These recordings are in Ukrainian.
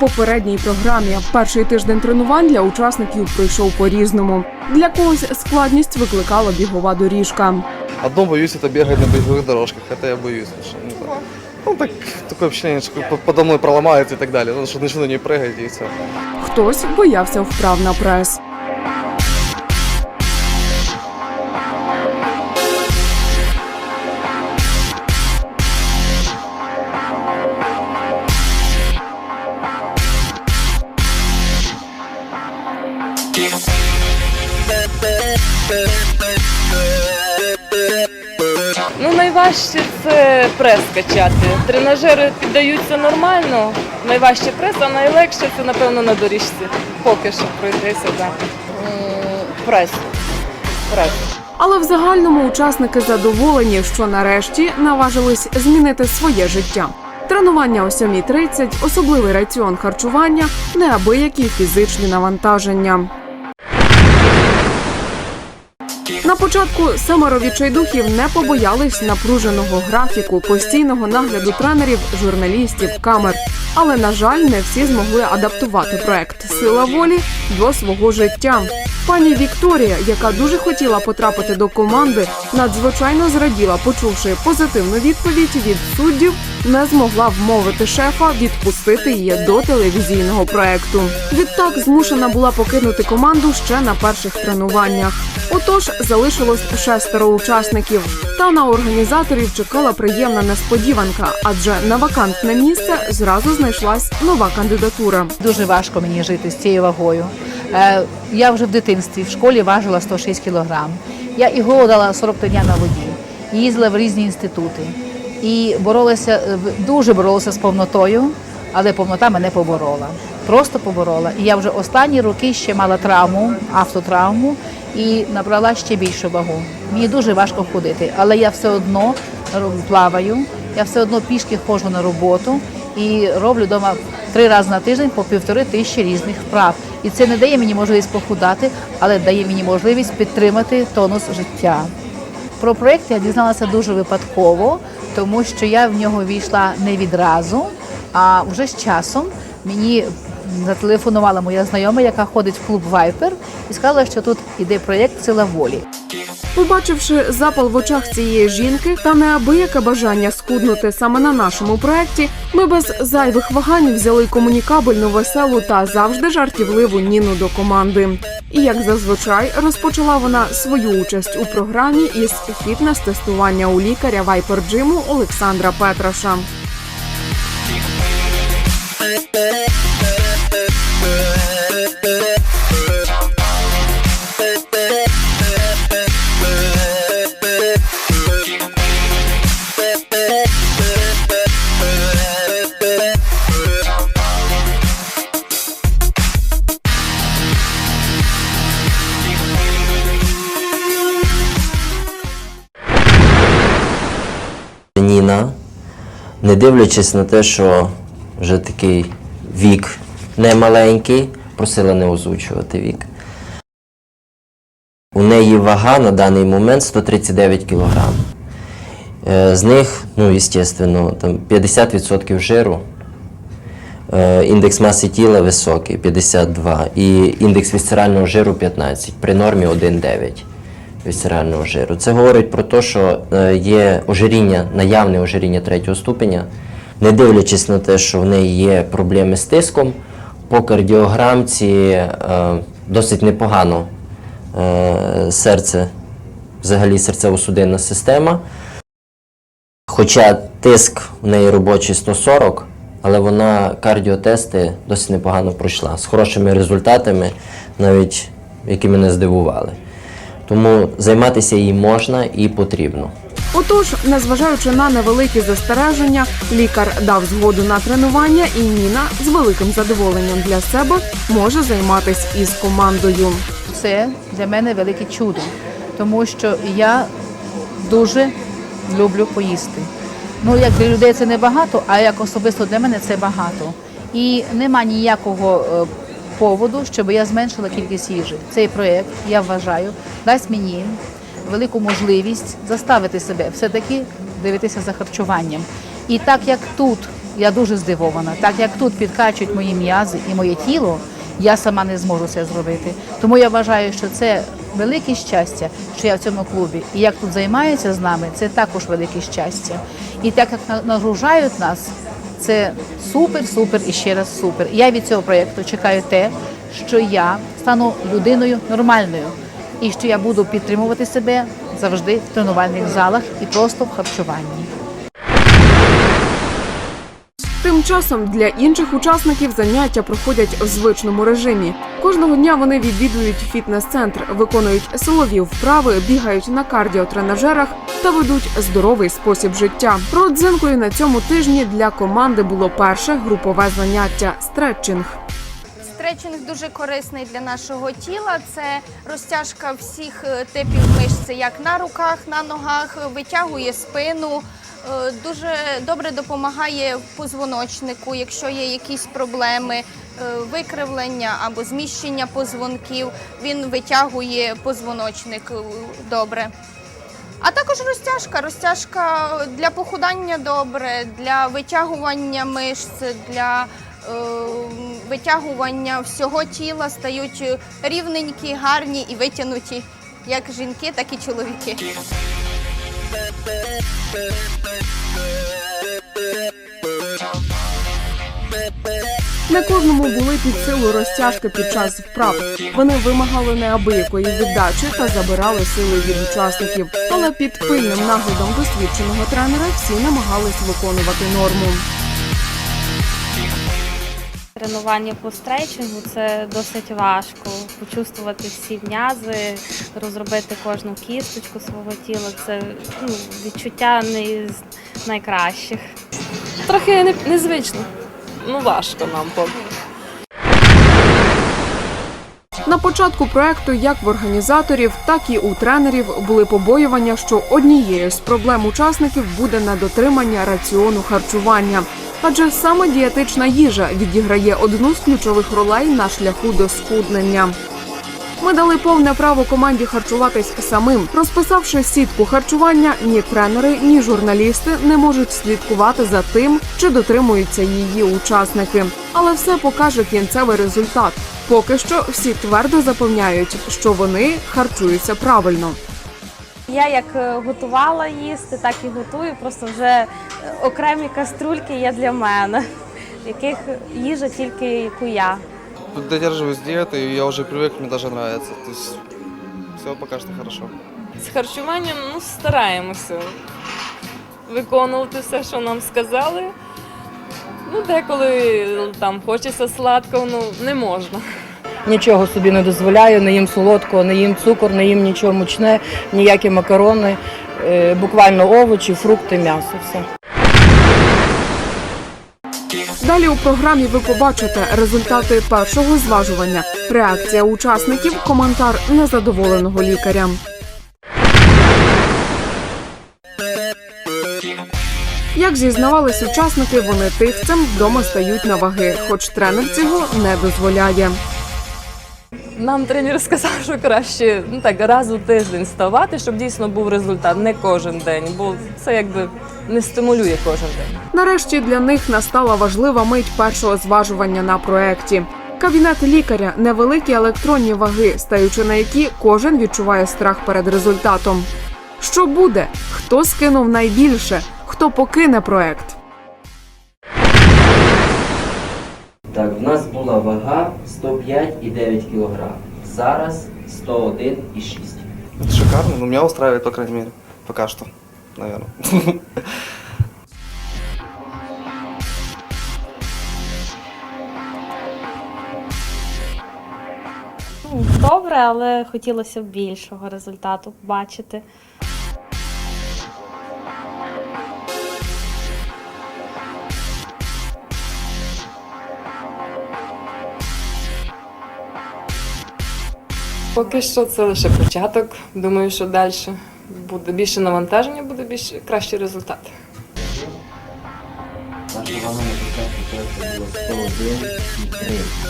попередній програмі. Перший тиждень тренувань для учасників пройшов по-різному. Для когось складність викликала бігова доріжка. Одно боюсь, это бегать на беговых дорожках. Это я боюсь. потому что, не знаю. Ну, так, такое впечатление, что по- подо мной проломается и так далее. Ну, что начну на ней прыгать и все. Хтось боявся вправ на прес. Найважче це прес качати. Тренажери піддаються нормально. Найважче прес, а найлегше це, напевно, на доріжці. Поки що пройтися, так. Прес. Прес. Але в загальному учасники задоволені, що нарешті наважились змінити своє життя. Тренування о 7.30, особливий раціон харчування, неабиякі фізичні навантаження. На початку семеро відчайдухів не побоялись напруженого графіку, постійного нагляду тренерів, журналістів, камер. Але на жаль, не всі змогли адаптувати проект Сила волі до свого життя. Пані Вікторія, яка дуже хотіла потрапити до команди, надзвичайно зраділа, почувши позитивну відповідь від суддів, не змогла вмовити шефа відпустити її до телевізійного проекту. Відтак змушена була покинути команду ще на перших тренуваннях. Отож залишилось шестеро учасників. Та на організаторів чекала приємна несподіванка, адже на вакантне місце зразу знайшлась нова кандидатура. Дуже важко мені жити з цією вагою. Е, Я вже в дитинстві в школі важила 106 кілограм. Я і голодала 43 дня на воді, їздила в різні інститути і боролася е, дуже боролася з повнотою, але повнота мене поборола. Просто поборола. І я вже останні роки ще мала травму, автотравму і набрала ще більшу вагу. Мені дуже важко ходити, але я все одно плаваю, я все одно пішки ходжу на роботу і роблю вдома три рази на тиждень по півтори тисячі різних вправ. І це не дає мені можливість похудати, але дає мені можливість підтримати тонус життя. Про проєкт я дізналася дуже випадково, тому що я в нього війшла не відразу, а вже з часом мені зателефонувала моя знайома, яка ходить в клуб Вайпер, і сказала, що тут іде проєкт Сила волі. Побачивши запал в очах цієї жінки та неабияке бажання скуднути саме на нашому проекті, ми без зайвих вагань взяли комунікабельну, веселу та завжди жартівливу Ніну до команди. І як зазвичай розпочала вона свою участь у програмі із фітнес-тестування у лікаря Вайпер Джиму Олександра Петраша. Дивлячись на те, що вже такий вік не маленький, просила не озвучувати вік. У неї вага на даний момент 139 кг. З них, ну, звісно, 50% жиру. Е, Індекс маси тіла високий 52 і індекс вісцерального жиру 15, при нормі 1,9 вісцерального жиру. Це говорить про те, що е, є ожиріння, наявне ожиріння третього ступеня, не дивлячись на те, що в неї є проблеми з тиском, по кардіограмці е, досить непогано е, серце, взагалі серцево-судинна система. Хоча тиск в неї робочий 140, але вона кардіотести досить непогано пройшла з хорошими результатами, навіть які мене здивували. Тому займатися їй можна і потрібно. Отож, незважаючи на невеликі застереження, лікар дав згоду на тренування, і Ніна з великим задоволенням для себе може займатися із командою. Це для мене велике чудо, тому що я дуже люблю поїсти. Ну, як для людей це небагато, а як особисто для мене це багато. І нема ніякого е, поводу, щоб я зменшила кількість їжі. Цей проєкт, я вважаю, дасть мені велику можливість заставити себе все-таки дивитися за харчуванням. І так як тут Я дуже здивована. Так як тут підкачують мої м'язи і моє тіло, я сама не зможу це зробити. Тому я вважаю, що це велике щастя, що я в цьому клубі. І як тут займаються з нами, це також велике щастя. І так як на- нагружають нас, це супер, супер і ще раз супер. Я від цього проєкту чекаю те, що я стану людиною нормальною і що я буду підтримувати себе завжди в тренувальних залах і просто в харчуванні. Тим часом для інших учасників заняття проходять в звичному режимі. Кожного дня вони відвідують фітнес-центр, виконують силові вправи, бігають на кардіотренажерах та ведуть здоровий спосіб життя. Родзинкою на цьому тижні для команди було перше групове заняття стретчинг. Стретчинг дуже корисний для нашого тіла. Це розтяжка всіх е, типів мишць, як на руках, на ногах, витягує спину. е, Дуже добре допомагає позвоночнику, якщо є якісь проблеми, е, викривлення або зміщення позвонків. Він витягує позвоночник добре. А також розтяжка. Розтяжка для похудання добре, для витягування мишць, для витягування всього тіла стають рівненькі, гарні і витягнуті, як жінки, так і чоловіки. Не кожному були під силу розтяжки під час вправ. Вони вимагали неабиякої віддачі та забирали сили від учасників. Але під пильним наглядом досвідченого тренера всі намагались виконувати норму. Тренування по стрейчингу це досить важко. Почувствувати всі м'язи, розробити кожну кісточку свого тіла. Це ну, відчуття не з найкращих. Трохи не- незвично. Ну, важко нам поки. На початку проекту, як в організаторів, так і у тренерів були побоювання, що однією з проблем учасників буде недотримання раціону харчування. Адже саме дієтична їжа відіграє одну з ключових ролей на шляху до схуднення. Ми дали повне право команді харчуватись самим. Розписавши сітку харчування, ні тренери, ні журналісти не можуть слідкувати за тим, чи дотримуються її учасники. Але все покаже кінцевий результат. Поки що всі твердо запевняють, що вони харчуються правильно. Я як е, готувала їсти, так і готую. Просто вже е, окремі каструльки є для мене, в яких їжа тільки яку я. Додерживаюсь диеты, и я уже привык, мне даже нравится. То есть все пока что хорошо. З харчуванням ну, стараємося виконувати все, що нам сказали. Ну, деколи там хочеться сладкого, ну не можна. Нічого собі не дозволяю, не їм солодкого, не їм цукор, не їм нічого мучне, ніякі макарони, е, буквально овочі, фрукти, м'ясо. Все. Далі у програмі ви побачите результати першого зважування, реакція учасників, коментар незадоволеного лікаря. Як зізнавались учасники, вони тихцем вдома стають на ваги, хоч тренер цього не дозволяє. Нам тренер сказав, що краще ну так раз у тиждень ставати, щоб дійсно був результат, не кожен день, бо це якби не стимулює кожен день. Нарешті для них настала важлива мить першого зважування на проекті. Кабінет лікаря невеликі електронні ваги, стаючи на які кожен відчуває страх перед результатом. Що буде? Хто скинув найбільше? Хто покине проект? Так, в нас була вага 105,9 кг. Зараз 101,6 Это шикарно, но меня устраивает, по крайней мере. Пока что, наверное. Ну, Добре, але хотілося б більшого результату бачити. Поки що це лише початок. Думаю, що далі буде більше навантаження, буде більше кращий результат. Наша вага на початку проекту була 101,3.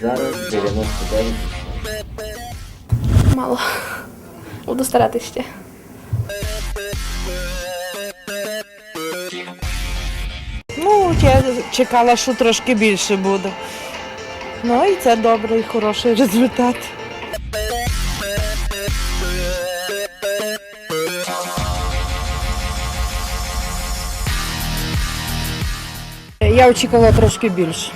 Зараз 99. Мало. Буду старатися ще. Ну, я чекала, що трошки більше буде. Ну і це добрий, хороший результат. Я очікувала трошки більше.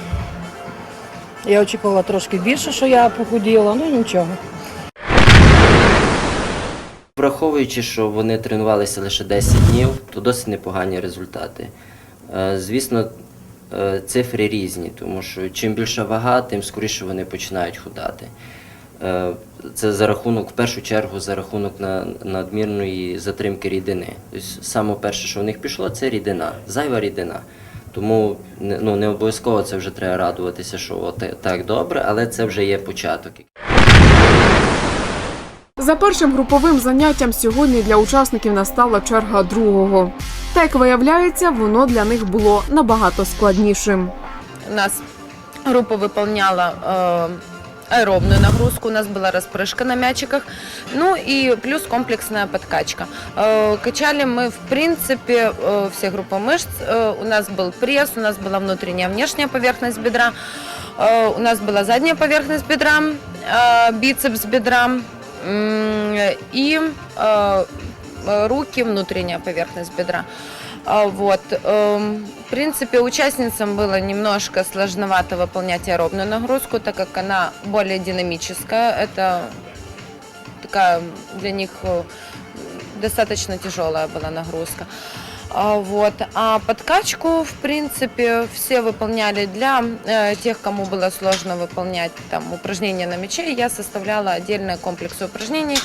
Я очікувала трошки більше, що я похуділа, ну нічого. Враховуючи, що вони тренувалися лише 10 днів, то досить непогані результати. Е, Звісно, цифри різні, тому що чим більша вага, тим скоріше вони починають худати. Е, Це за рахунок, в першу чергу, за рахунок на- надмірної затримки рідини. Тобто, саме перше, що в них пішло, це рідина, зайва рідина. Тому ну, не обов'язково це вже треба радуватися, що так добре, але це вже є початок. За першим груповим заняттям сьогодні для учасників настала черга другого. Та як виявляється, воно для них було набагато складнішим. У нас группа выполняла э, аэробную нагрузку, у нас была распрыжка на мячиках, ну и плюс комплексная подкачка. Э, качали мы, в принципе, э, все группы мышц. Э, у нас был пресс, у нас была внутренняя, внешняя поверхность бедра, э, у нас была задняя поверхность бедра, э, бицепс бедра м, и э, э, руки, внутренняя поверхность бедра. А, Вот. эм, В принципе, участницам было немножко сложновато выполнять аэробную нагрузку, так как она более динамическая. Это такая для них э, достаточно тяжелая была нагрузка. А, Вот. А подкачку, в принципе, все выполняли для э, тех, кому было сложно выполнять там, упражнения на мяче. Я составляла отдельный комплекс упражнений.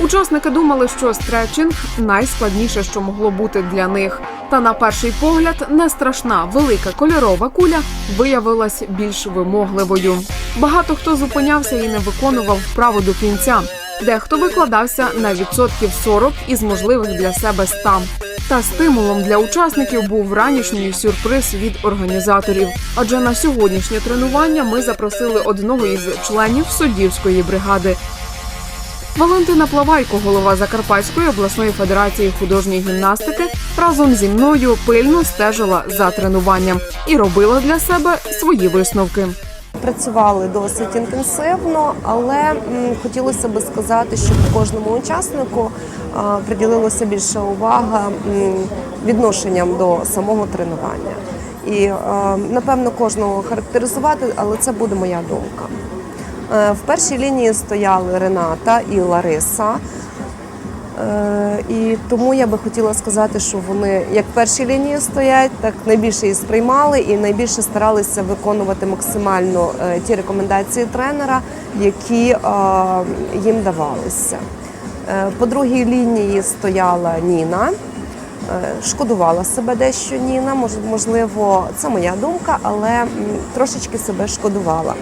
Учасники думали, що стретчинг найскладніше, що могло бути для них. Та на перший погляд не страшна велика кольорова куля виявилась більш вимогливою. Багато хто зупинявся і не виконував вправу до кінця. Дехто викладався на відсотків 40 із можливих для себе 100. Та стимулом для учасників був ранішній сюрприз від організаторів. Адже на сьогоднішнє тренування ми запросили одного із членів суддівської бригади Валентина Плавайко, голова Закарпатської обласної федерації художньої гімнастики, разом зі мною пильно стежила за тренуванням і робила для себе свої висновки. Працювали досить інтенсивно, але хотілося би сказати, що кожному учаснику приділилося більша увага відношенням до самого тренування. І напевно кожного характеризувати, але це буде моя думка. Е, В першій лінії стояли Рената і Лариса. Е, І тому я би хотіла сказати, що вони як в першій лінії стоять, так найбільше і сприймали, і найбільше старалися виконувати максимально е, ті рекомендації тренера, які е, їм давалися. По другій лінії стояла Ніна. Шкодувала себе дещо Ніна, можливо, це моя думка, але трошечки себе шкодувала.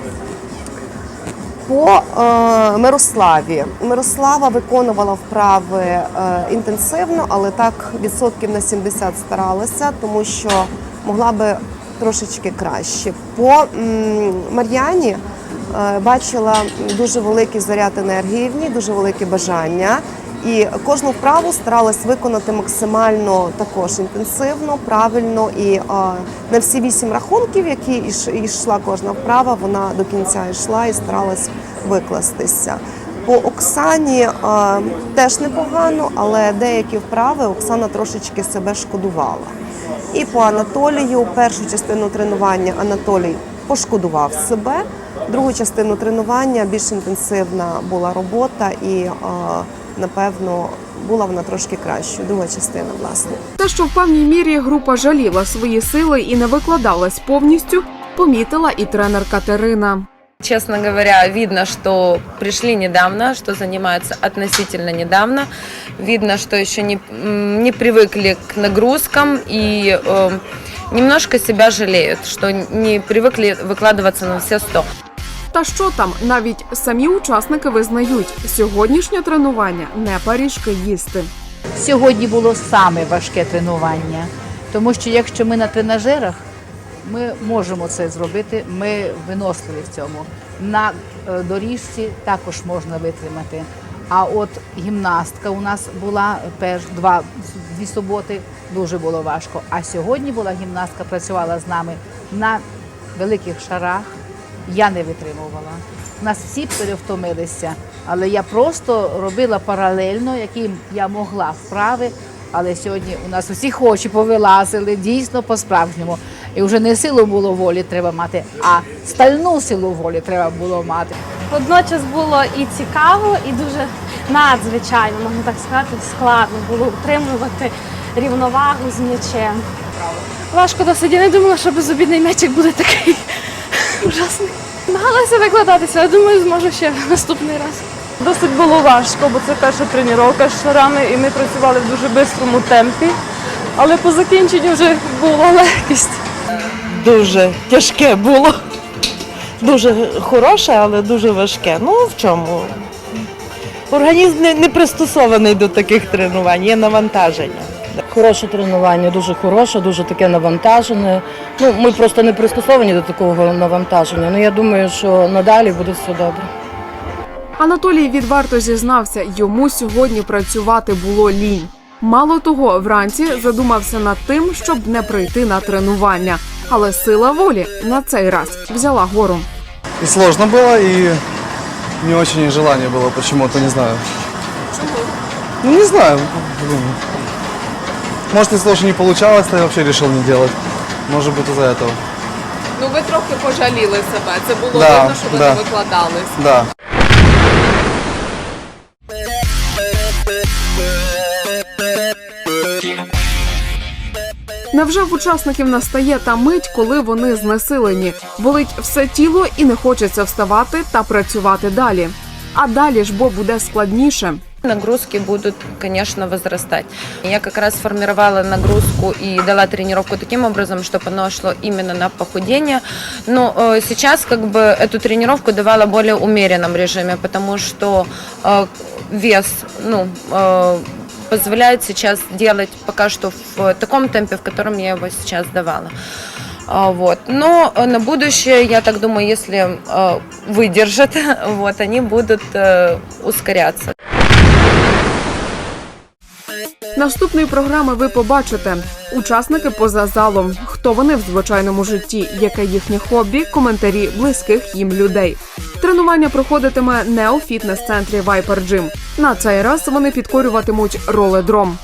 По е, Мирославі. Мирослава виконувала вправи е, інтенсивно, але так відсотків на 70 старалася, тому що могла би трошечки краще. По Мар'яні е, бачила дуже великий заряд енергії в ній, дуже велике бажання. І кожну вправу старалась виконати максимально також інтенсивно, правильно. І е, на всі вісім рахунків, які йшла кожна вправа, вона до кінця йшла і старалась викластися. По Оксані е, теж непогано, але деякі вправи Оксана трошечки себе шкодувала. І по Анатолію першу частину тренування Анатолій пошкодував себе. Другу частину тренування більш інтенсивна була робота і е, напевно була вона трошки кращою. Друга частина, власне. Те, що в певній мірі група жаліла свої сили і не викладалась повністю, помітила і тренер Катерина. Честно говоря, видно, что пришли недавно, что занимаются относительно недавно. Видно, что еще не, м, не привыкли к нагрузкам и э, немножко себя жалеют, что не привыкли выкладываться на все 100. Та що там, навіть самі учасники визнають, сьогоднішнє тренування не паріжки їсти. Сьогодні було саме важке тренування, тому що якщо ми на тренажерах, ми можемо це зробити, ми виносливі в цьому. На е, доріжці також можна витримати. А от гімнастка у нас була перш два дві суботи, дуже було важко. А сьогодні була гімнастка, працювала з нами на великих шарах. Я не витримувала. Нас всі перевтомилися, але я просто робила паралельно, які я могла вправи. Але сьогодні у нас усі очі повилазили дійсно по-справжньому. І вже не силу було волі треба мати, а стальну силу волі треба було мати. Водночас було і цікаво, і дуже надзвичайно, можна так сказати, складно було утримувати рівновагу з м'ячем. Важко досить, не думала, що безобідний м'ячик буде такий ужасний. Намагалася викладатися, але думаю, зможу ще наступний раз. Досить було важко, бо це перша тренування з шарами, і ми працювали в дуже швидкому темпі. Але по закінченню вже була легкість. Дуже тяжке було. Дуже хороше, але дуже важке. Ну в чому? Організм не, не пристосований до таких тренувань, є навантаження. Хороше тренування, дуже хороше, дуже таке навантажене. Ну, ми просто не пристосовані до такого навантаження. Ну я думаю, що надалі буде все добре. Анатолій відверто зізнався, йому сьогодні працювати було лінь. Мало того, вранці задумався над тим, щоб не прийти на тренування. Але сила волі на цей раз взяла гору. И сложно было, и не очень желание было почему-то, не знаю. Ну, не знаю. блин. Может, если тоже не получалось, то я вообще решил не делать. Может быть, из-за этого. Ну ви трохи пожаліли себе. Це було Да, видно, що ви да. не викладались. Да. Невже в учасників настає та мить, коли вони знесилені, болить все тіло і не хочеться вставати та працювати далі. А далі ж бо буде складніше. Нагрузки будут, конечно, возрастать. Я как раз формировала нагрузку и дала тренировку таким образом, чтобы оно шло именно на похудение. Но э, сейчас как бы эту тренировку давала в более умеренном режиме, потому что э, вес, ну, э, позволяет сейчас делать пока что в таком темпе, в котором я его сейчас давала. А, Вот. Но э, на будущее, я так думаю, если э, выдержат, вот, они будут э, ускоряться. Наступної програми ви побачите учасники поза залом, хто вони в звичайному житті, яке їхнє хобі, коментарі близьких їм людей. Тренування проходитиме не у фітнес-центрі Viper Gym. На цей раз вони підкорюватимуть роледром.